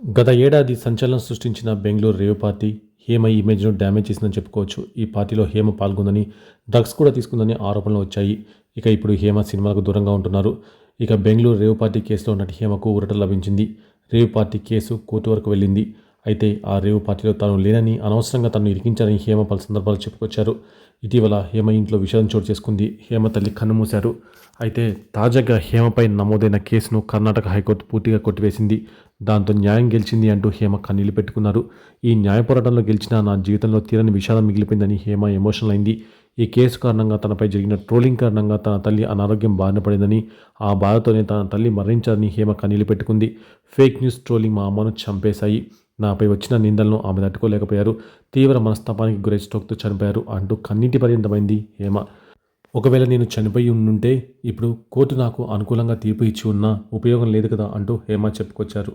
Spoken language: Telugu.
గత ఏడాది సంచలనం సృష్టించిన బెంగళూరు రేవ్ పార్టీ హేమ ఈ ఇమేజ్ను డ్యామేజ్ చేసిందని చెప్పుకోవచ్చు. ఈ పార్టీలో హేమ పాల్గొందని డ్రగ్స్ కూడా తీసుకుందని ఆరోపణలు వచ్చాయి. ఇక ఇప్పుడు హేమ సినిమాలకు దూరంగా ఉంటున్నారు. ఇక బెంగళూరు రేవ్ పార్టీ కేసులో నటి హేమకు ఊరట లభించింది. రేవ్ పార్టీ కేసు కోర్టు వరకు వెళ్ళింది. అయితే ఆ రేవు పార్టీలో తాను లేనని అనవసరంగా తను ఇరికించారని హేమ పలు సందర్భాలు చెప్పుకొచ్చారు. ఇటీవల హేమ ఇంట్లో విషాదం చోటు చేసుకుంది. హేమ తల్లి కన్నుమూశారు అయితే తాజాగా హేమపై నమోదైన కేసును కర్ణాటక హైకోర్టు పూర్తిగా కొట్టివేసింది. దాంతో న్యాయం గెలిచింది అంటూ హేమ కన్నీళ్ళు పెట్టుకున్నారు. ఈ న్యాయ పోరాటంలో గెలిచిన నా జీవితంలో తీరని విషాదం మిగిలిపోయిందని హేమ ఎమోషనల్ అయింది. ఈ కేసు కారణంగా తనపై జరిగిన ట్రోలింగ్ కారణంగా తన తల్లి అనారోగ్యం బారిన పడిందని ఆ బాధతోనే తన తల్లి మరణించారని హేమ కన్నీళ్ళు పెట్టుకుంది. ఫేక్ న్యూస్ ట్రోలింగ్ మా అమ్మను చంపేశాయి. నాపై వచ్చిన నిందలను ఆమె తట్టుకోలేకపోయారు. తీవ్ర మనస్తాపానికి గురై స్ట్రోక్తో చనిపోయారు అంటూ కన్నీటి పర్యంతమైంది హేమ. ఒకవేళ నేను చనిపోయి ఉండుంటే ఇప్పుడు కోర్టు నాకు అనుకూలంగా తీర్పు ఇచ్చి ఉన్నా ఉపయోగం లేదు కదా అంటూ హేమ చెప్పుకొచ్చారు.